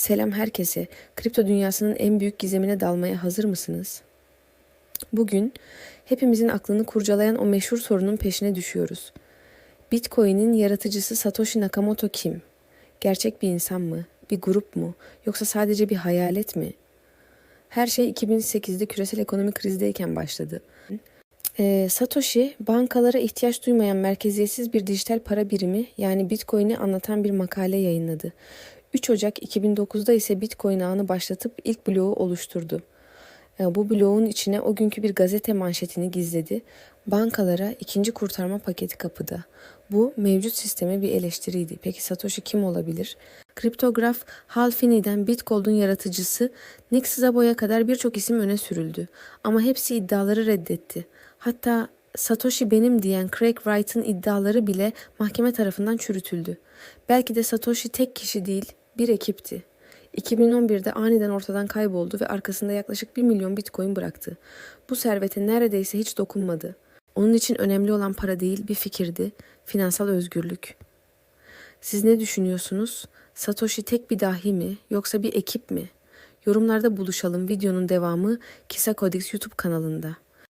Selam herkese. Kripto dünyasının en büyük gizemine dalmaya hazır mısınız? Bugün hepimizin aklını kurcalayan o meşhur sorunun peşine düşüyoruz. Bitcoin'in yaratıcısı Satoshi Nakamoto kim? Gerçek bir insan mı? Bir grup mu? Yoksa sadece bir hayalet mi? Her şey 2008'de küresel ekonomik krizdeyken başladı. Ee, Satoshi, bankalara ihtiyaç duymayan merkeziyetsiz bir dijital para birimi yani Bitcoin'i anlatan bir makale yayınladı. 3 Ocak 2009'da ise Bitcoin ağını başlatıp ilk bloğu oluşturdu. Ee, Bu bloğun içine o günkü bir gazete manşetini gizledi. Bankalara ikinci kurtarma paketi kapıda. Bu mevcut sisteme bir eleştiriydi. Peki Satoshi kim olabilir? Kriptograf Hal Finney'den Bitgold'un yaratıcısı Nick Szabo'ya kadar birçok isim öne sürüldü. Ama hepsi iddiaları reddetti. Hatta Satoshi benim diyen Craig Wright'ın iddiaları bile mahkeme tarafından çürütüldü. Belki de Satoshi tek kişi değil, bir ekipti. 2011'de aniden ortadan kayboldu ve arkasında yaklaşık 1 milyon bitcoin bıraktı. Bu servete neredeyse hiç dokunmadı. Onun için önemli olan para değil bir fikirdi, finansal özgürlük. Siz ne düşünüyorsunuz? Satoshi tek bir dahi mi yoksa bir ekip mi? Yorumlarda buluşalım videonun devamı Kisa Codex YouTube kanalında.